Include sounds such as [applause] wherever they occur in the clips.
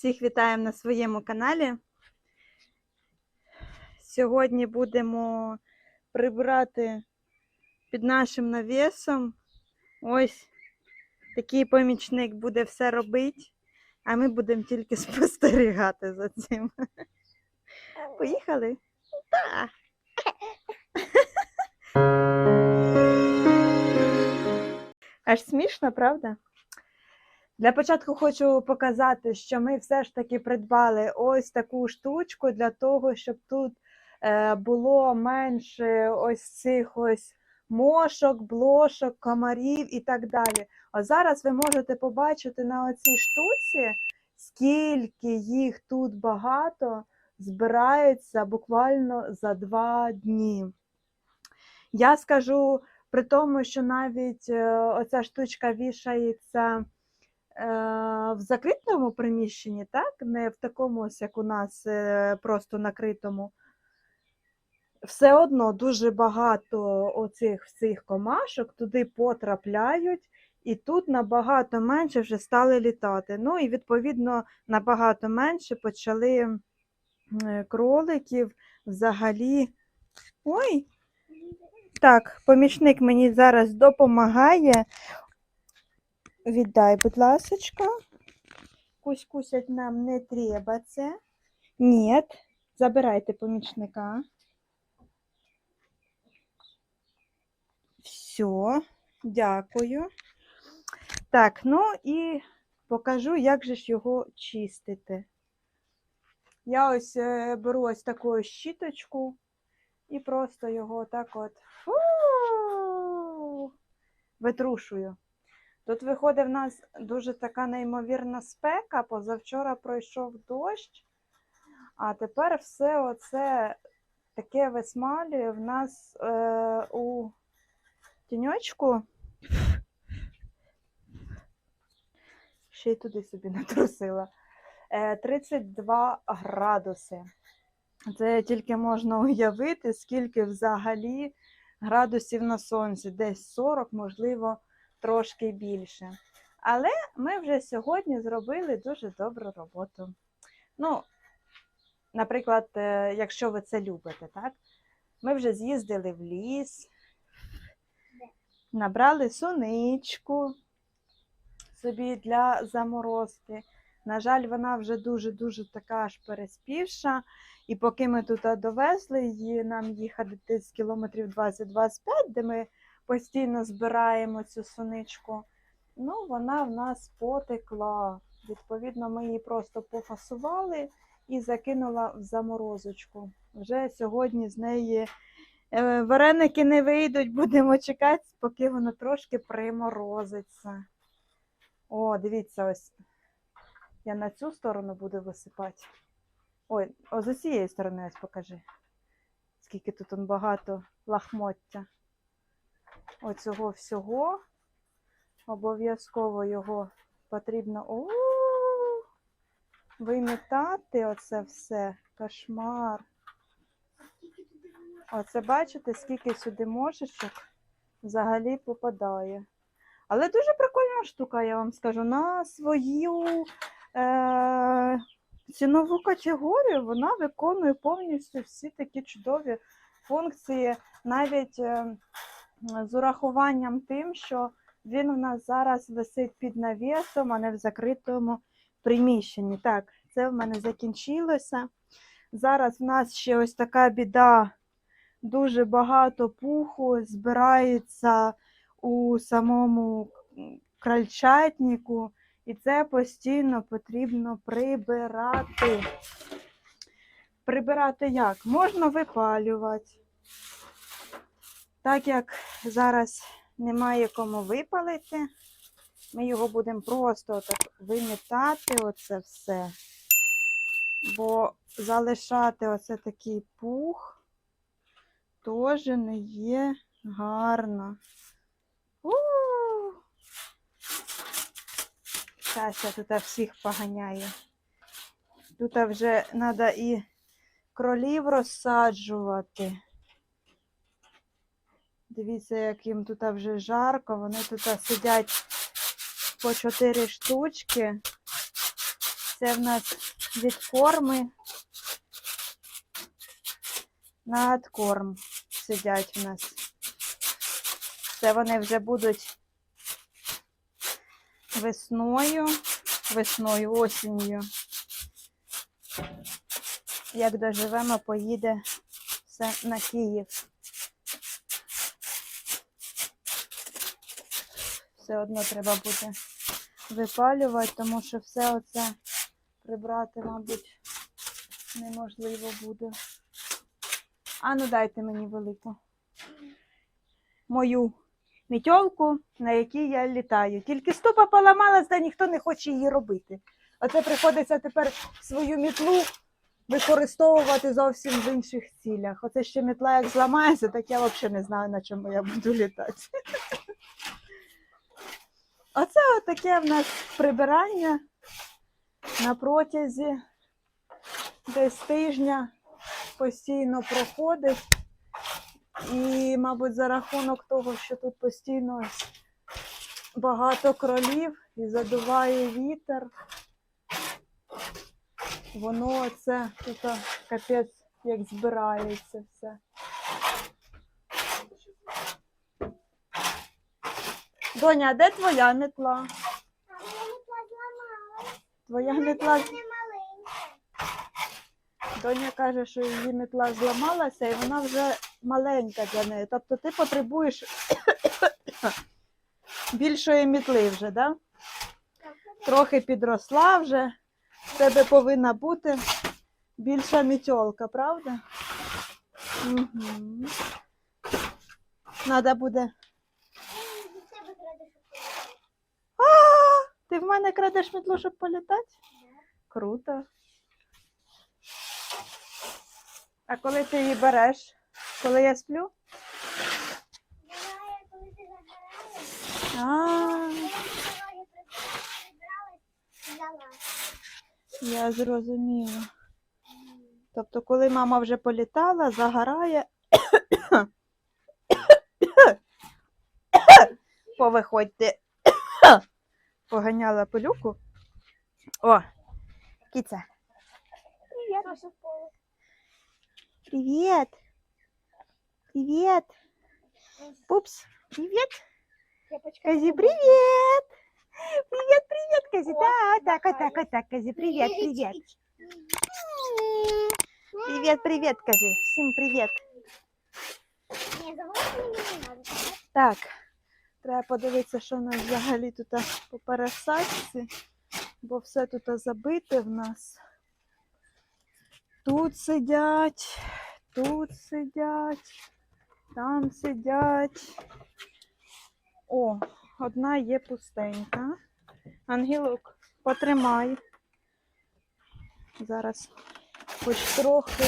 Всіх вітаємо на своєму каналі. Сьогодні будемо прибирати під нашим навісом. Ось такий помічник буде все робити, а ми будемо тільки [laughs] спостерігати за цим. Поїхали? Так. Аж смішно, правда? Для початку хочу показати, що ми все ж таки придбали ось таку штучку для того, щоб тут е, було менше ось цих ось мошок, блошок, комарів і так далі. Ось зараз ви можете побачити на оцій штуці, скільки їх тут багато збирається буквально за два дні. Я скажу при тому, що навіть е, оця штучка вішається в закритому приміщенні, так? Не в такому, як у нас, е, просто накритому. Все одно дуже багато оцих всіх комашок туди потрапляють, і тут набагато менше вже стали літати. Ну і відповідно набагато менше почали е, кроликів взагалі. Ой, так, помічник мені зараз допомагає. Віддай, будь ласочка. Кусь-кусять нам не треба це. Ні, забирайте помічника. Все, дякую. Так, ну і покажу, як же ж його чистити. Я ось е, беру ось таку щіточку і просто його так от фу, витрушую. Тут виходить в нас дуже така неймовірна спека. Позавчора пройшов дощ, а тепер все оце таке висмалює в нас е, у тіньочку. Ще й туди собі натрусила. Е, 32 градуси. Це тільки можна уявити, скільки взагалі градусів на сонці, десь 40, можливо, трошки більше. Але ми вже сьогодні зробили дуже добру роботу. Ну, наприклад, е, якщо ви це любите, так? Ми вже з'їздили в ліс, набрали суничку собі для заморозки. На жаль, вона вже дуже-дуже така аж переспівша. І поки ми тут довезли її, нам їхати десь кілометрів 20-25, де ми постійно збираємо цю суничку, ну, вона в нас потекла. Відповідно, ми її просто пофасували і закинула в заморозочку. Вже сьогодні з неї е, вареники не вийдуть, будемо чекати, поки воно трошки приморозиться. О, дивіться, ось я на цю сторону буду висипати. Ой, о, з цієї сторони ось покажи. Скільки тут багато лахмоття. Оцього всього. Обов'язково його потрібно о, вимітати оце все. Кошмар. Оце бачите, скільки сюди мошечок взагалі попадає. Але дуже прикольна штука, я вам скажу. На свою е- цінову категорію вона виконує повністю всі такі чудові функції, навіть е, з урахуванням тим, що він у нас зараз висить під навісом, а не в закритому приміщенні. Так, це в мене закінчилося. Зараз в нас ще ось така біда, дуже багато пуху збирається у самому крольчатнику. І це постійно потрібно прибирати. Прибирати як? Можна випалювати. Так як зараз немає кому випалити, ми його будемо просто так вимітати оце все. Бо залишати оце такий пух теж не є гарно. У! Зараз тут всіх поганяю. Тут вже треба і кролів розсаджувати. Дивіться, як їм тут вже жарко. Вони тут сидять по чотири штучки. Це в нас відкорми. На откорм сидять в нас. Це вони вже будуть весною, весною, осінню. Як доживемо, поїде все на Київ. Все одно треба буде випалювати, тому що все оце прибрати, мабуть, неможливо буде. А ну дайте мені велику. Мою мітьолку, на якій я літаю. Тільки стопа поламалась, та ніхто не хоче її робити. Оце приходиться тепер свою мітлу використовувати зовсім в інших цілях. Оце ще мітла як зламається, так я взагалі не знаю, на чому я буду літати. Оце таке в нас прибирання на протязі десь тижня постійно проходить. І, мабуть, за рахунок того, що тут постійно багато кролів і задуває вітер, воно це тут капець як збирається все. Доня, а де твоя метла? Твоя метла. Доня каже, що її метла зламалася і вона вже маленька для неї. Тобто ти потребуєш [coughs] більшої мітли вже, да? Трохи підросла вже. В тебе повинна бути більша мітьолка, правда? Угу. Надо буде. А, ти в мене крадеш мітлу, щоб політати? Круто. А коли ти її береш? Коли я сплю? А, я зрозуміла. Тобто, коли мама вже політала, загорає. [coughs] Повиходьте. Поганяла пилюку. О, кіця. Привіт. Привет. Привет. Пупс. Привет. Кази, привет. Привет, привет, Кази. Да, вот так, вот так, вот так, Кази. Привет, привет. Привет, привет, кажи. Всім привіт. Так, Треба подивитися, що в нас взагалі тут по пересадці, бо все тут забите в нас. Тут сидять, тут сидять, там сидять. О, одна є пустенька. Ангелок, потримай. Зараз хоч трохи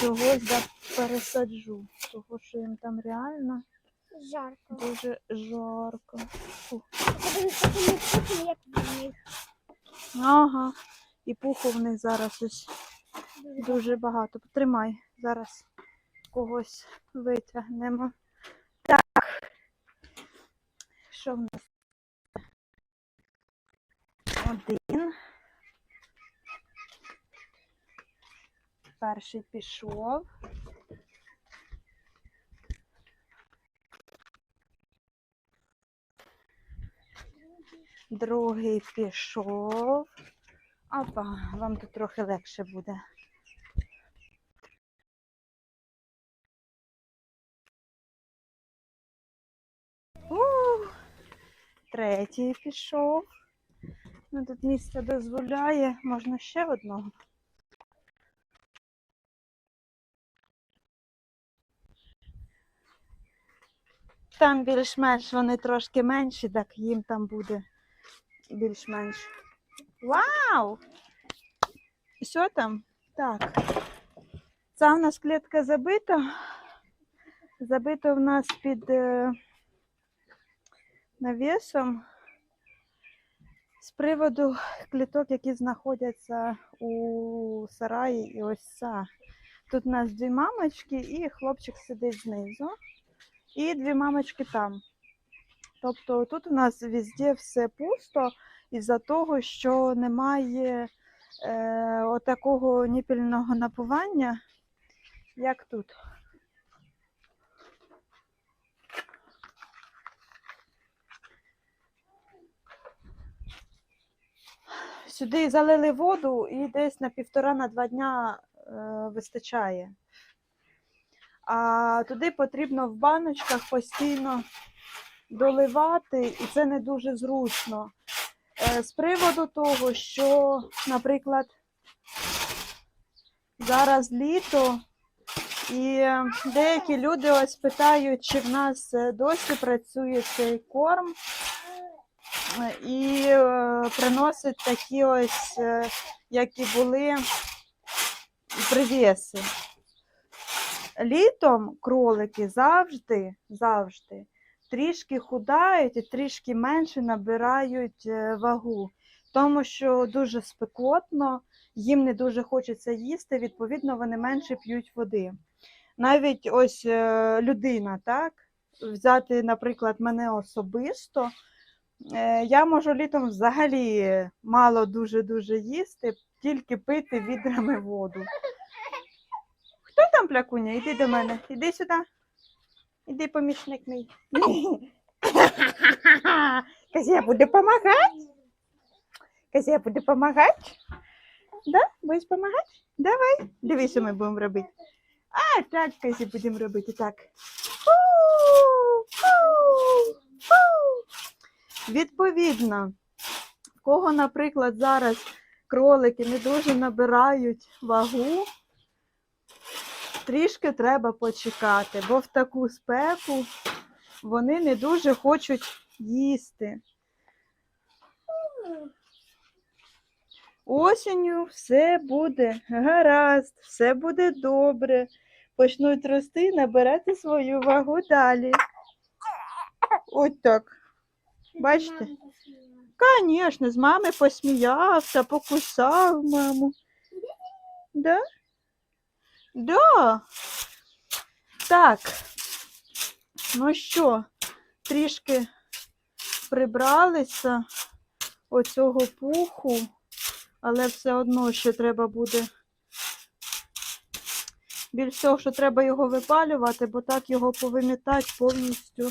чогось пересаджу, того що їм там реально Жарко. дуже жарко. Фу. Подивіться, вони такі, як в них. Ага. І пуху в них зараз ось Дуже дуже багато. Потримай, зараз когось витягнемо. Так. Що в нас? Один. Перший пішов. Другий пішов. Опа, вам тут трохи легше буде. Ух, Третій пішов. Ну, тут місце дозволяє, можна ще одного. Там більш-менш вони трошки менші, так їм там буде більш-менш. Вау! Що там? Так. Ця в нас клітка забита. Забита в нас під е, навісом. З приводу кліток, які знаходяться у сараї і ось ця. Тут у нас дві мамочки і хлопчик сидить знизу. І дві мамочки там. Тобто тут у нас везде все пусто, із-за того, що немає е, отакого ніпільного напування, як тут. Сюди залили воду і десь на півтора на два дня е, вистачає. А туди потрібно в баночках постійно доливати, і це не дуже зручно. Е, З приводу того, що, наприклад, зараз літо, і деякі люди ось питають, чи в нас е, досі працює цей корм, е, і приносить такі ось, е, як і були, привіси. Літом кролики завжди, завжди трішки худають і трішки менше набирають е, вагу, тому що дуже спекотно, їм не дуже хочеться їсти, відповідно, вони менше п'ють води. Навіть ось е, людина, так, взяти, наприклад, мене особисто, е, я можу літом взагалі мало дуже-дуже їсти, тільки пити відрами воду. Хто там плякуня? Іди до мене, іди сюди. Іди, помічник мій. [laughs] Казя буде допомагати? Казя буде допомагати? Да? Будеш допомагати? Давай. Дивись, що ми будемо робити. А, так, Казі, будемо робити так. Відповідно, в кого, наприклад, зараз кролики не дуже набирають вагу, трішки треба почекати, бо в таку спеку вони не дуже хочуть їсти. Осінню все буде гаразд, все буде добре. Почнуть рости, набирати свою вагу далі. Ось так. Бачите? Звісно, з мами посміявся, покусав маму. Да? Да. Так. Ну що, трішки прибралися оцього пуху, але все одно ще треба буде. Більш всього, що треба його випалювати, бо так його повимітати повністю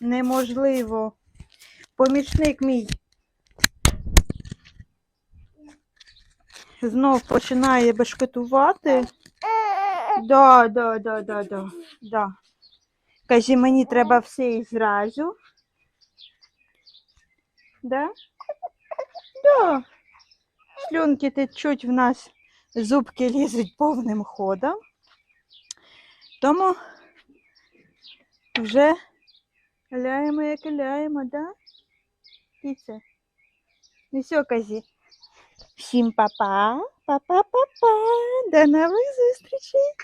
неможливо. Помічник мій знов починає бешкетувати. Да, да, да, да, да, да. Кажи, мені треба все і зразу. Да? Да. Слюнки течуть в нас, зубки лізуть повним ходом. Тому вже ляємо, як ляємо, да? Кіця. Ну все, казі. Всім па-па, па-па-па-па. До нових зустрічей.